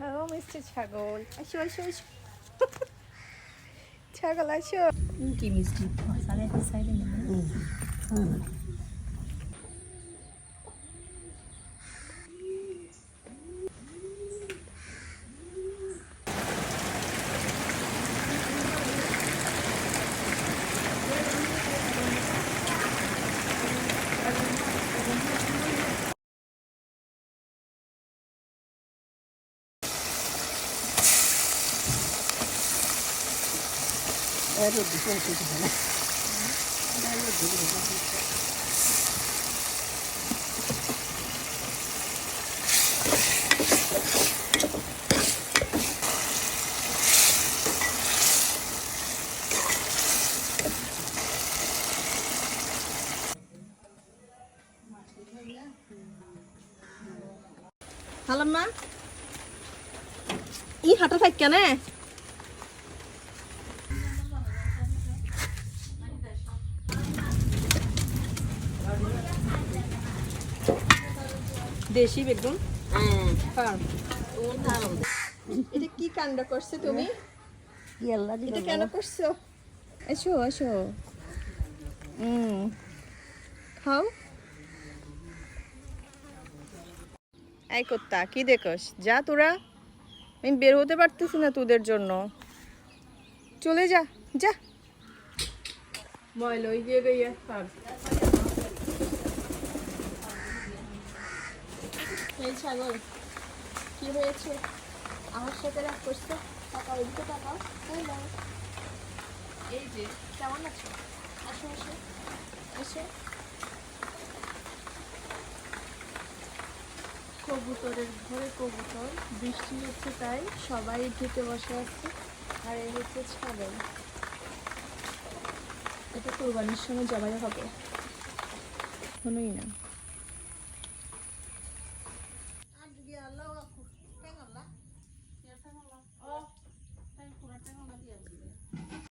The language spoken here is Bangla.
হ্যাঁ মিষ্টি ছাগল। আসো আসো আসো। ছাগল আসো। কি মিষ্টি? একটা সাইডে নেবে হালাম্মা ই হাঁটা থাক কেন? দেশি বেগুন। হ্যাঁ। এটা কি কাণ্ড করছ তুমি? এটা কেন করছ? এসো এসো। হুম খাও। এই কুত্তা কি দেখোস? যা তোরা। আমি বের হতে পারতেছি না তোদের জন্য। চলে যা যা। ময়লা হয়ে গিয়ে গিয়ে থাক এই ছাগল, কি হয়েছে? আমার সাথে রাগ করছ? টাকা ওইদিকে টাকা এই যে, কেমন আছো? আসো আসো। এসো। কবুতরের ঘরে কবুতর, বৃষ্টি হচ্ছে তাই সবাই ঢুকে বসে আছে। আর এই হচ্ছে ছাগল। এটা কোরবানির সময় জবাই হবে। কোনোই না।